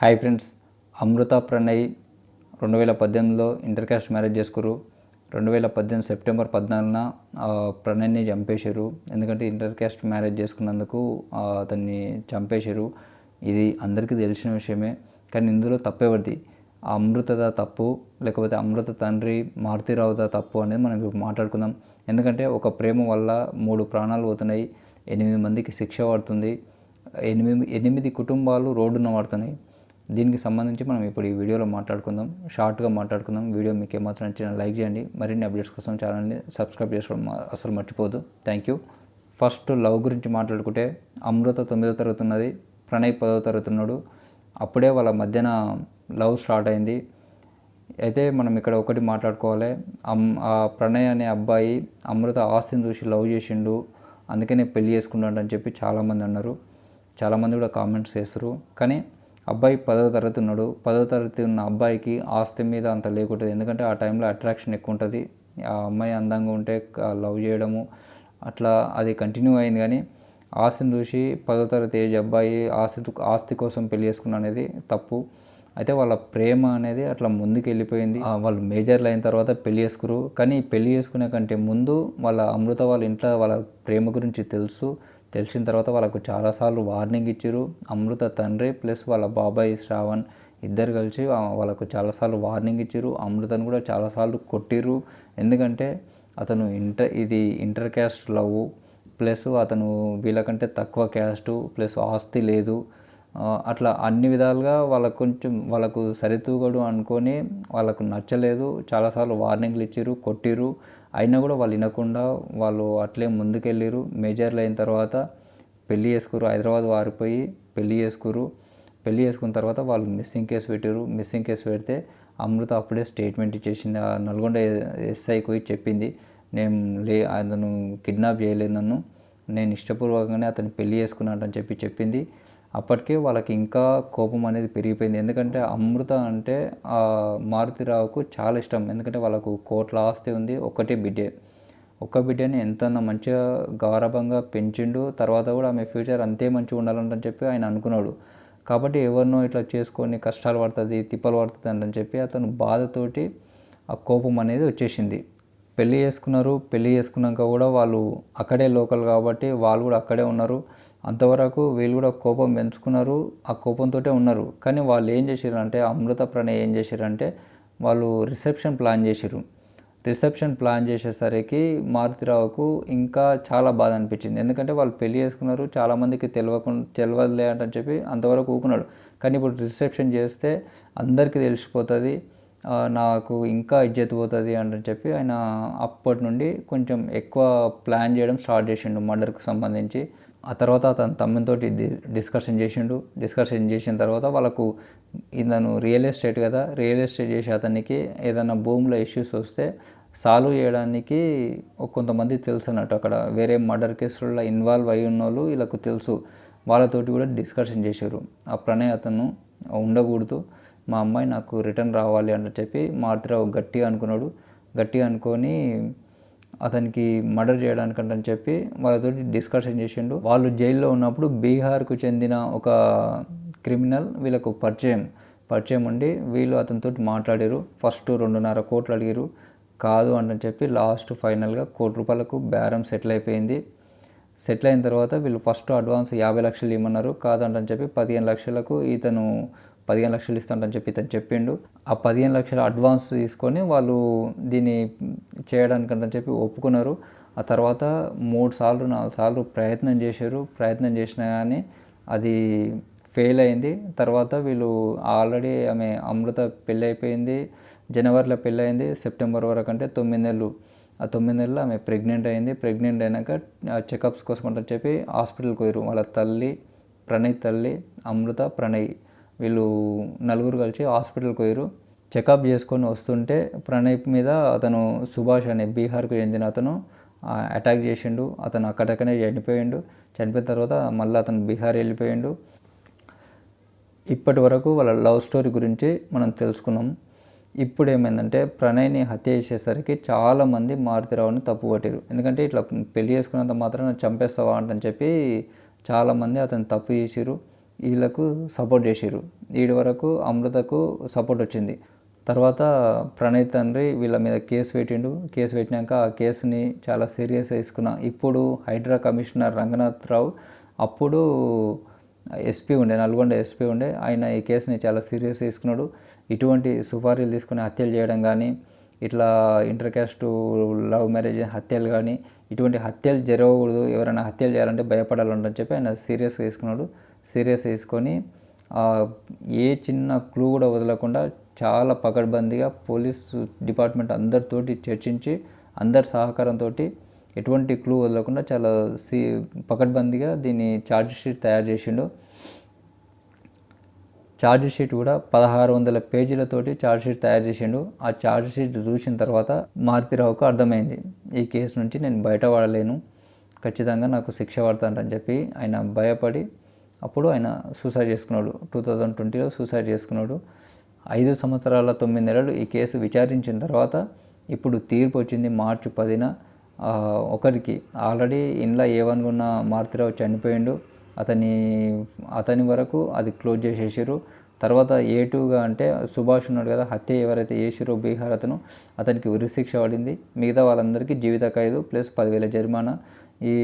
Hi friends అమృత ప్రణయ్ రెండు వేల పద్దెనిమిదిలో ఇంటర్ క్యాస్ట్ మ్యారేజ్ చేసుకురు. రెండు వేల పద్దెనిమిది సెప్టెంబర్ పద్నాలుగున ప్రణయ్ని చంపేశారు. ఎందుకంటే ఇంటర్ క్యాస్ట్ మ్యారేజ్ చేసుకున్నందుకు అతన్ని చంపేశారు. ఇది అందరికీ తెలిసిన విషయమే. కానీ ఇందులో తప్పేవరిది? ఆ అమృతద తప్పు లేకపోతే అమృత తండ్రి మారుతిరావుద తప్పు అనేది మనం ఇప్పుడు మాట్లాడుకుందాం. ఎందుకంటే ఒక ప్రేమ వల్ల మూడు ప్రాణాలు పోతున్నాయి ఎనిమిది మందికి శిక్ష పడుతుంది ఎనిమిది ఎనిమిది కుటుంబాలు రోడ్డున పడుతున్నాయి. దీనికి సంబంధించి మనం ఇప్పుడు ఈ వీడియోలో మాట్లాడుకుందాం. షార్ట్గా మాట్లాడుకుందాం. వీడియో మీకు ఏమాత్రం నచ్చిన లైక్ చేయండి. మరిన్ని అప్డేట్స్ కోసం ఛానల్ని సబ్స్క్రైబ్ చేసుకోవడం అసలు మర్చిపోదు థ్యాంక్ యూ ఫస్ట్ లవ్ గురించి మాట్లాడుకుంటే అమృత తొమ్మిదో తరగతి ఉన్నది ప్రణయ్ పదో తరగతి ఉన్నాడు అప్పుడే వాళ్ళ మధ్యన లవ్ స్టార్ట్ అయింది. అయితే మనం ఇక్కడ ఒకటి మాట్లాడుకోవాలి. అమ్ ఆ ప్రణయ్ అనే అబ్బాయి అమృత ఆస్తిని చూసి లవ్ చేసిండు. అందుకనే పెళ్ళి చేసుకున్నాడు అని చెప్పి చాలామంది అన్నారు. చాలామంది కూడా కామెంట్స్ చేస్తారు. కానీ అబ్బాయి పదవ తరగతి ఉన్నాడు. పదవ తరగతి ఉన్న అబ్బాయికి ఆస్తి మీద అంత లేకుంటుంది. ఎందుకంటే ఆ టైంలో అట్రాక్షన్ ఎక్కువ ఉంటుంది. ఆ అమ్మాయి అందంగా ఉంటే లవ్ చేయడము అట్లా అది కంటిన్యూ అయింది కానీ ఆస్తిని చూసి పదో తరగతి ఏజ్ అబ్బాయి ఆస్తి ఆస్తి కోసం పెళ్ళి చేసుకున్న అనేది తప్పు. అయితే వాళ్ళ ప్రేమ అనేది అట్లా ముందుకు వెళ్ళిపోయింది వాళ్ళు మేజర్లు అయిన తర్వాత పెళ్ళి చేసుకురు. కానీ పెళ్ళి చేసుకునే కంటే ముందు వాళ్ళ అమృత వాళ్ళ ఇంట్లో వాళ్ళ ప్రేమ గురించి తెలుసు. తెలిసిన తర్వాత వాళ్ళకు చాలాసార్లు వార్నింగ్ ఇచ్చారు. అమృత తండ్రి ప్లస్ వాళ్ళ బాబాయ్ శ్రావణ్ ఇద్దరు కలిసి వాళ్ళకు చాలాసార్లు వార్నింగ్ ఇచ్చారు. అమృతను కూడా చాలాసార్లు కొట్టిర్రు. ఎందుకంటే అతను ఇంటర్ ఇది ఇంటర్ క్యాస్ట్ లవ్ ప్లస్ అతను వీళ్ళకంటే తక్కువ క్యాస్టు ప్లస్ ఆస్తి లేదు. అట్లా అన్ని విధాలుగా వాళ్ళకు కొంచెం వాళ్ళకు సరితూగడు అనుకొని వాళ్ళకు నచ్చలేదు. చాలాసార్లు వార్నింగ్లు ఇచ్చిర్రు కొట్టిర్రు. అయినా కూడా వాళ్ళు వినకుండా వాళ్ళు అట్లే ముందుకెళ్ళిర్రు. మేజర్లు అయిన తర్వాత పెళ్ళి చేసుకురు హైదరాబాద్ వారిపోయి పెళ్ళి చేసుకురు పెళ్ళి చేసుకున్న తర్వాత వాళ్ళు మిస్సింగ్ కేసు పెట్టారు మిస్సింగ్ కేసు పెడితే అమృత అప్పుడే స్టేట్మెంట్ ఇచ్చేసింది. ఆ నల్గొండ ఎస్ఐకి పోయి చెప్పింది నేను లే అతను కిడ్నాప్ చేయలేదు నన్ను. నేను ఇష్టపూర్వకంగానే అతను పెళ్ళి చేసుకున్నాడని చెప్పి చెప్పింది. అప్పటికే వాళ్ళకి ఇంకా కోపం అనేది పెరిగిపోయింది. ఎందుకంటే అమృత అంటే ఆ మారుతిరావుకు చాలా ఇష్టం. ఎందుకంటే వాళ్ళకు కోట్ల ఆస్తి ఉంది ఒక్కటే బిడ్డే. ఒక్క బిడ్డని ఎంత మంచిగా గౌరవంగా పెంచిండు తర్వాత కూడా ఆమె ఫ్యూచర్ అంతే మంచిగా ఉండాలని చెప్పి ఆయన అనుకున్నాడు. కాబట్టి ఎవరినో ఇట్లా చేసుకొని కష్టాలు పడుతుంది తిప్పలు పడుతుంది అని చెప్పి అతను బాధతోటి ఆ కోపం అనేది వచ్చేసింది. పెళ్ళి చేసుకున్నారు. పెళ్ళి చేసుకున్నాక కూడా వాళ్ళు అక్కడే లోకల్ కాబట్టి వాళ్ళు కూడా అక్కడే ఉన్నారు. అంతవరకు వీళ్ళు కూడా కోపం పెంచుకున్నారు ఆ కోపంతో ఉన్నారు. కానీ వాళ్ళు ఏం చేశారంటే అమృత ప్రణయ్ ఏం చేశారంటే వాళ్ళు రిసెప్షన్ ప్లాన్ చేశారు రిసెప్షన్ ప్లాన్ చేసేసరికి మారుతిరావుకు ఇంకా చాలా బాధ అనిపించింది. ఎందుకంటే వాళ్ళు పెళ్ళి చేసుకున్నారు చాలామందికి తెలియకుండా తెలియదులే అని చెప్పి అంతవరకు ఊకున్నాడు. కానీ ఇప్పుడు రిసెప్షన్ చేస్తే అందరికీ తెలిసిపోతుంది నాకు ఇంకా ఇజ్జత్ పోతుంది అని చెప్పి ఆయన అప్పటి నుండి కొంచెం ఎక్కువ ప్లాన్ చేయడం స్టార్ట్ చేసిండు మర్డర్కి సంబంధించి. ఆ తర్వాత తన తమ్మితో డిస్కషన్ చేసిండు. డిస్కషన్ చేసిన తర్వాత వాళ్ళకు ఇతను రియల్ ఎస్టేట్ కదా రియల్ ఎస్టేట్ చేసే అతనికి ఏదైనా భూమిలో ఇష్యూస్ వస్తే సాల్వ్ చేయడానికి కొంతమంది తెలుసు అన్నట్టు అక్కడ వేరే మర్డర్ కేసులలో ఇన్వాల్వ్ అయి ఉన్న వాళ్ళు వీళ్ళకు తెలుసు. వాళ్ళతోటి కూడా డిస్కషన్ చేశారు. ఆ ప్రణయ్ అతను ఉండకూడదు మా అమ్మాయి నాకు రిటర్న్ రావాలి అని చెప్పి మాత్ర గట్టిగా అనుకున్నాడు. గట్టిగా అనుకొని అతనికి మర్డర్ చేయడానికంటని చెప్పి వాళ్ళతో డిస్కషన్ చేసిండు. వాళ్ళు జైల్లో ఉన్నప్పుడు బీహార్కు చెందిన ఒక క్రిమినల్ వీళ్ళకు పరిచయం పరిచయం ఉండి వీళ్ళు అతనితో మాట్లాడారు. ఫస్ట్ రెండున్నర కోట్లు అడిగారు. కాదు అని చెప్పి లాస్ట్ ఫైనల్గా కోటి రూపాయలకు బేరం సెటిల్ అయిపోయింది. సెటిల్ అయిన తర్వాత వీళ్ళు ఫస్ట్ అడ్వాన్స్ యాభై లక్షలు ఇవ్వమన్నారు కాదంటని చెప్పి పదిహేను లక్షలకు ఇతను పదిహేను లక్షలు ఇస్తాంటని చెప్పి తను చెప్పిండు. ఆ పదిహేను లక్షల అడ్వాన్స్ తీసుకొని వాళ్ళు దీన్ని చేయడానికంటని చెప్పి ఒప్పుకున్నారు. ఆ తర్వాత మూడు సార్లు నాలుగు సార్లు ప్రయత్నం చేశారు. ప్రయత్నం చేసినా కానీ అది ఫెయిల్ అయింది. తర్వాత వీళ్ళు ఆల్రెడీ ఆమె అమృత పెళ్ళి అయిపోయింది జనవరిలో పెళ్ళి అయింది సెప్టెంబర్ వరకు అంటే తొమ్మిది నెలలు. ఆ తొమ్మిది నెలలు ఆమె ప్రెగ్నెంట్ అయింది. ప్రెగ్నెంట్ అయినాక చెకప్స్ కోసం అని చెప్పి హాస్పిటల్కి పోయారు వాళ్ళ తల్లి ప్రణయ్ తల్లి అమృత ప్రణయ్. వీళ్ళు నలుగురు కలిసి హాస్పిటల్కి పోయారు. చెకప్ చేసుకొని వస్తుంటే ప్రణయ్ మీద అతను సుభాష్ అనే బీహార్కు చెందిన అతను అటాక్ చేసిండు. అతను అక్కడక్కడే చనిపోయిండు. చనిపోయిన తర్వాత మళ్ళీ అతను బీహార్ వెళ్ళిపోయిండు. ఇప్పటి వరకు వాళ్ళ లవ్ స్టోరీ గురించి మనం తెలుసుకున్నాం. ఇప్పుడు ఏమైందంటే ప్రణయ్ని హత్య చేసేసరికి చాలామంది మారుతిరావుని తప్పుపట్టారు ఎందుకంటే ఇట్లా పెళ్ళి చేసుకున్నంత మాత్రం చంపేస్తావా అంటని చెప్పి చాలామంది అతను తప్పు చేసిరు వీళ్ళకు సపోర్ట్ చేసిర్రు. వీడి వరకు అమృతకు సపోర్ట్ వచ్చింది. తర్వాత ప్రణయ్ తండ్రి వీళ్ళ మీద కేసు పెట్టిండు. కేసు పెట్టినాక ఆ కేసుని చాలా సీరియస్ తీసుకున్నా ఇప్పుడు హైడ్రా కమిషనర్ రంగనాథ్ రావు అప్పుడు ఎస్పీ ఉండే నల్గొండ ఎస్పీ ఉండే. ఆయన ఈ కేసుని చాలా సీరియస్ తీసుకున్నాడు ఇటువంటి సుపారీలు తీసుకుని హత్యలు చేయడం కానీ ఇట్లా ఇంటర్ క్యాస్ట్ లవ్ మ్యారేజ్ హత్యలు కానీ ఇటువంటి హత్యలు జరగకూడదు. ఎవరైనా హత్యలు చేయాలంటే భయపడాలని చెప్పి ఆయన సీరియస్గా తీసుకున్నాడు సీరియస్ తీసుకొని ఆ, ఏ చిన్న క్లూ కూడా వదలకుండా చాలా పకడ్బందీగా పోలీస్ డిపార్ట్మెంట్ అందరితోటి చర్చించి అందరి సహకారంతో ఎటువంటి క్లూ వదలకుండా చాలా సీ పకడ్బందీగా దీన్ని ఛార్జ్ షీట్ తయారు చేసిండు. ఛార్జ్ షీట్ కూడా పదహారు వందల పేజీలతోటి ఛార్జ్ షీట్ తయారు చేసిండు. ఆ ఛార్జ్ షీట్ చూసిన తర్వాత మారుతిరావుకు అర్థమైంది ఈ కేసు నుంచి నేను బయటపడలేను. ఖచ్చితంగా నాకు శిక్ష పడతానని చెప్పి ఆయన భయపడి అప్పుడు ఆయన సూసైడ్ చేసుకున్నాడు. టూ థౌజండ్ ట్వంటీలో సూసైడ్ చేసుకున్నాడు. ఐదు సంవత్సరాల తొమ్మిది నెలలు ఈ కేసు విచారించిన తర్వాత ఇప్పుడు తీర్పు వచ్చింది మార్చి పదిన. ఒకరికి ఆల్రెడీ ఇంట్లో ఏమనుకున్న మారుతిరావు చనిపోయిండు. అతని అతని వరకు అది క్లోజ్ చేసేసారు తర్వాత ఏ టూగా అంటే సుభాష్ ఉన్నాడు కదా హత్య ఎవరైతే చేసిరో బీహార్ అతను అతనికి ఉరిశిక్ష పడింది. మిగతా వాళ్ళందరికీ జీవిత ఖైదు ప్లస్ పదివేల జరిమానా. ఈ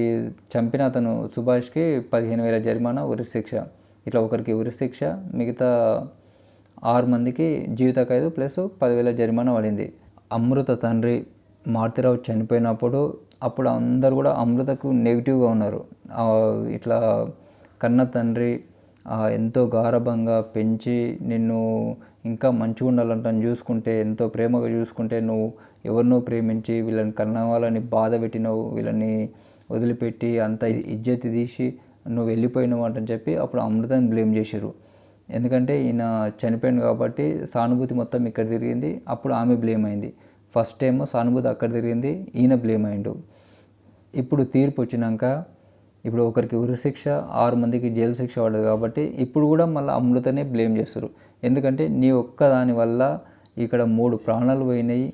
చంపిన అతను సుభాష్కి పదిహేను వేల జరిమానా ఉరిశిక్ష ఇట్లా ఒకరికి ఉరిశిక్ష మిగతా ఆరు మందికి జీవిత ఖైదు ప్లస్ పదివేల జరిమానా పడింది. అమృత తండ్రి మారుతిరావు చనిపోయినప్పుడు అప్పుడు అందరు కూడా అమృతకు నెగిటివ్గా ఉన్నారు. ఇట్లా కన్న తండ్రి ఎంతో గారభంగా పెంచి నిన్ను ఇంకా మంచిగా ఉండాలంటాను చూసుకుంటే ఎంతో ప్రేమగా చూసుకుంటే నువ్వు ఎవరినో ప్రేమించి వీళ్ళని కన్న వాళ్ళని బాధ పెట్టినావు వీళ్ళని వదిలిపెట్టి అంత ఇజ్జతి తీసి నువ్వు వెళ్ళిపోయినావు అంటని చెప్పి అప్పుడు అమృతని బ్లేమ్ చేసిర్రు. ఎందుకంటే ఈయన చనిపోయాడు కాబట్టి సానుభూతి మొత్తం ఇక్కడ తిరిగింది. అప్పుడు ఆమె బ్లేమ్ అయింది. ఫస్ట్ టైం సానుభూతి అక్కడ తిరిగింది ఈయన బ్లేమ్ అయిండు. ఇప్పుడు తీర్పు వచ్చినాక ఇప్పుడు ఒకరికి ఉరిశిక్ష ఆరు మందికి జైలు శిక్ష పడదు కాబట్టి ఇప్పుడు కూడా మళ్ళీ అమృతనే బ్లేమ్ చేస్తారు ఎందుకంటే నీ ఒక్క దాని వల్ల ఇక్కడ మూడు ప్రాణాలు పోయినాయి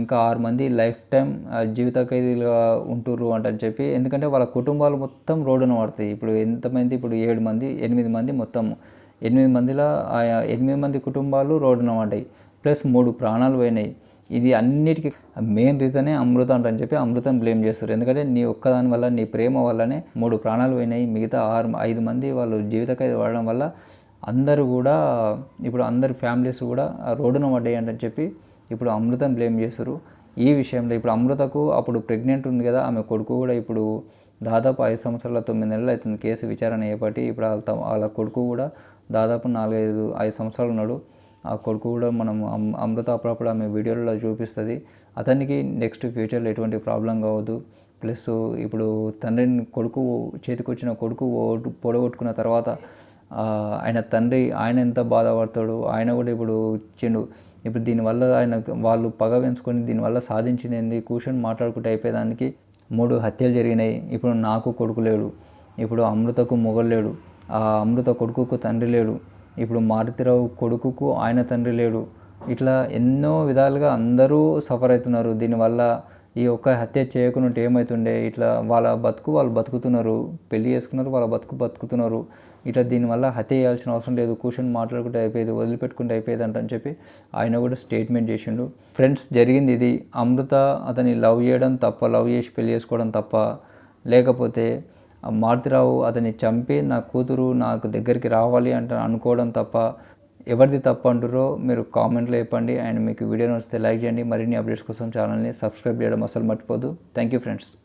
ఇంకా ఆరు మంది లైఫ్ టైం జీవిత ఖైదీలుగా ఉంటుర్రు అంటని చెప్పి ఎందుకంటే వాళ్ళ కుటుంబాలు మొత్తం రోడ్డున పడతాయి. ఇప్పుడు ఎంతమంది ఇప్పుడు ఏడు మంది ఎనిమిది మంది మొత్తం. ఎనిమిది మందిలో ఆ ఎనిమిది మంది కుటుంబాలు రోడ్డున పడ్డాయి. ప్లస్ మూడు ప్రాణాలు పోయినాయి. ఇది అన్నిటికీ మెయిన్ రీజనే అమృత అంటని చెప్పి అమృతం బ్లేమ్ చేస్తారు. ఎందుకంటే నీ ఒక్కదాని వల్ల నీ ప్రేమ వల్లనే మూడు ప్రాణాలు పోయినాయి. మిగతా ఆరు ఐదు మంది వాళ్ళు జీవిత ఖైదు పడడం వల్ల అందరూ కూడా ఇప్పుడు అందరి ఫ్యామిలీస్ కూడా రోడ్డున పడ్డాయి అంటని చెప్పి ఇప్పుడు అమృతం బ్లేమ్ చేస్తారు ఈ విషయంలో ఇప్పుడు అమృతకు అప్పుడు ప్రెగ్నెంట్ ఉంది కదా ఆమె కొడుకు కూడా ఇప్పుడు దాదాపు ఐదు సంవత్సరాల తొమ్మిది నెలలు అవుతుంది కేసు విచారణ చేపట్టి. ఇప్పుడు వాళ్ళ వాళ్ళ కొడుకు కూడా దాదాపు నాలుగైదు ఐదు సంవత్సరాలు ఉన్నాడు. ఆ కొడుకు కూడా మనం అమ్- అమృత అప్పుడప్పుడు ఆమె వీడియోలలో చూపిస్తుంది. అతనికి నెక్స్ట్ ఫ్యూచర్లో ఎటువంటి ప్రాబ్లం కావద్దు. ప్లస్ ఇప్పుడు తండ్రిని కొడుకు చేతికి వచ్చిన కొడుకు ఓటు పొడగొట్టుకున్న తర్వాత ఆయన తండ్రి ఆయన ఎంత బాధపడతాడు ఆయన కూడా ఇప్పుడు ఇచ్చిండు ఇప్పుడు దీనివల్ల ఆయన వాళ్ళు పగ పెంచుకొని దీనివల్ల సాధించింది ఏంది కూర్చొని మాట్లాడుకుంటే అయిపోయేదానికి మూడు హత్యలు జరిగినాయి. ఇప్పుడు నాకు కొడుకు లేడు. ఇప్పుడు అమృతకు మొగలు లేడు. ఆ అమృత కొడుకుకు తండ్రి లేడు. ఇప్పుడు మారుతిరావు కొడుకుకు ఆయన తండ్రి లేడు. ఇట్లా ఎన్నో విధాలుగా అందరూ సఫర్ అవుతున్నారు. దీనివల్ల ఈ ఒక్క హత్య చేయకుండా ఏమవుతుండే ఇట్లా వాళ్ళ బతుకు వాళ్ళు బతుకుతున్నారు. పెళ్ళి చేసుకున్నారు వాళ్ళ బతుకు బతుకుతున్నారు. ఇట్లా దీనివల్ల హత్య చేయాల్సిన అవసరం లేదు. కూర్చొని మాట్లాడుకుంటే అయిపోయేది వదిలిపెట్టుకుంటే అయిపోయేది అంటని చెప్పి ఆయన కూడా స్టేట్మెంట్ చేసిండు. ఫ్రెండ్స్ జరిగింది ఇది. అమృత అతని లవ్ చేయడం తప్ప లవ్ చేసి పెళ్ళి చేసుకోవడం తప్ప. లేకపోతే మారుతిరావు అతన్ని చంపి నా కూతురు నాకు దగ్గరికి రావాలి అంటే అనుకోవడం తప్ప ఎవరిది తప్పు అంటారో మీరు కామెంట్లో చెప్పండి. అండ్ మీకు వీడియో నచ్చితే లైక్ చేయండి. మరిన్ని అప్డేట్స్ కోసం ఛానల్ని సబ్స్క్రైబ్ చేయడం అసలు మర్చిపోదు థ్యాంక్ యూ ఫ్రెండ్స్